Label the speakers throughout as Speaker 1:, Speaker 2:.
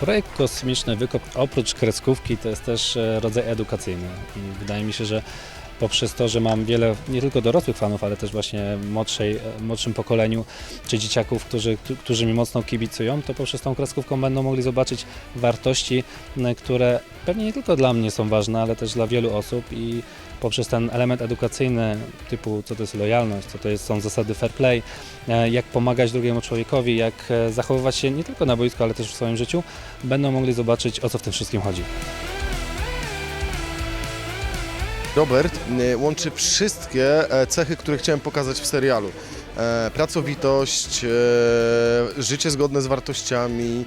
Speaker 1: Projekt Kosmiczny Wykop oprócz kreskówki to jest też e, rodzaj edukacyjny. I wydaje mi się, że poprzez to, że mam wiele nie tylko dorosłych fanów, ale też właśnie młodszej, e, młodszym pokoleniu czy dzieciaków, którzy, któ- którzy mi mocno kibicują, to poprzez tą kreskówką będą mogli zobaczyć wartości, które pewnie nie tylko dla mnie są ważne, ale też dla wielu osób i poprzez ten element edukacyjny typu co to jest lojalność, co to jest, są zasady fair play, e, jak pomagać drugiemu człowiekowi, jak e, zachowywać się nie tylko na boisku, ale też w swoim życiu, będą mogli zobaczyć o co w tym wszystkim chodzi.
Speaker 2: Robert łączy wszystkie e, cechy, które chciałem pokazać w serialu. E, Pracowitość, e, życie zgodne z wartościami,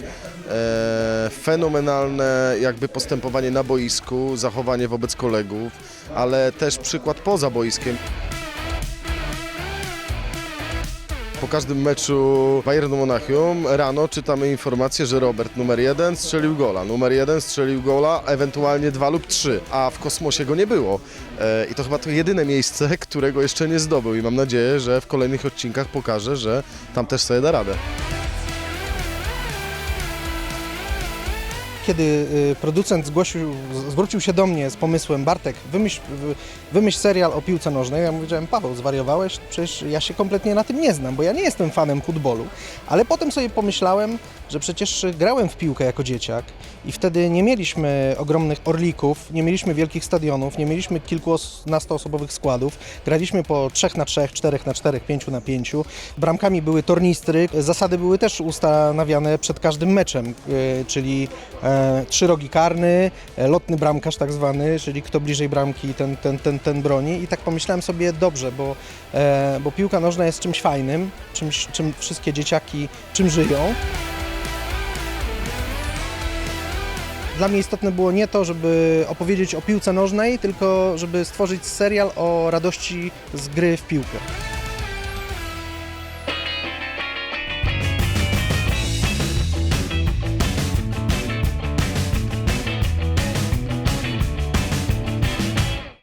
Speaker 2: e, fenomenalne jakby postępowanie na boisku, zachowanie wobec kolegów, ale też przykład poza boiskiem. Po każdym meczu Bayernu Monachium rano czytamy informację, że Robert numer jeden strzelił gola, numer jeden strzelił gola, ewentualnie dwa lub trzy, a w kosmosie go nie było. E, I to chyba to jedyne miejsce, którego jeszcze nie zdobył i mam nadzieję, że w kolejnych odcinkach pokaże, że tam też sobie da radę.
Speaker 3: Kiedy y, producent zgłosił, zwrócił się do mnie z pomysłem Bartek, wymyśl, wy- wymyśl serial o piłce nożnej, ja powiedziałem Paweł, zwariowałeś? Przecież ja się kompletnie na tym nie znam, bo ja nie jestem fanem futbolu. Ale potem sobie pomyślałem, że przecież grałem w piłkę jako dzieciak i wtedy nie mieliśmy ogromnych orlików, nie mieliśmy wielkich stadionów, nie mieliśmy kilkunastoosobowych składów. Graliśmy po 3 na 3, 4 na 4, 5 na 5. Bramkami były tornistry. Zasady były też ustanawiane przed każdym meczem, y, czyli e, trzy rogi karny, e, lotny bramkarz tak zwany, czyli kto bliżej bramki, ten, ten, ten, ten broni. I tak pomyślałem sobie, dobrze, bo, e, bo piłka nożna jest czymś fajnym, czymś, czym wszystkie dzieciaki czym żyją. Dla mnie istotne było nie to, żeby opowiedzieć o piłce nożnej, tylko żeby stworzyć serial o radości z gry w piłkę.